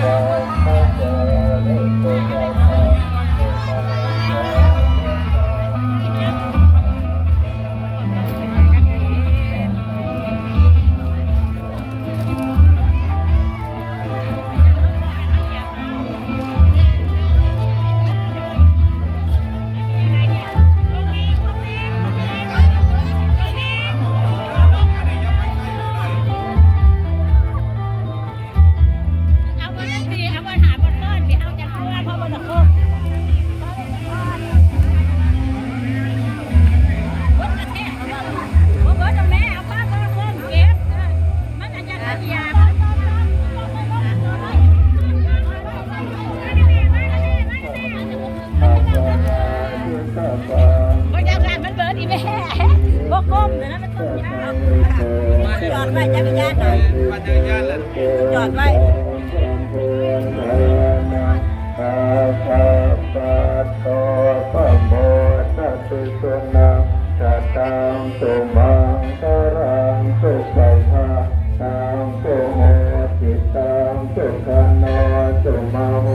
เอ บรรยากาศมันเบิดอีแม่บ่ก้มเดี๋ยวนะมันต้องยาวจอดไว้จักรยานหน่อยมาจักรยานแล้วจอดไว้อาคาปะโตปะโมตัสสิสนังจัตตังสุมังคารังสุปัฏฐาตังสุโหติตังสุขันโนสุมาโห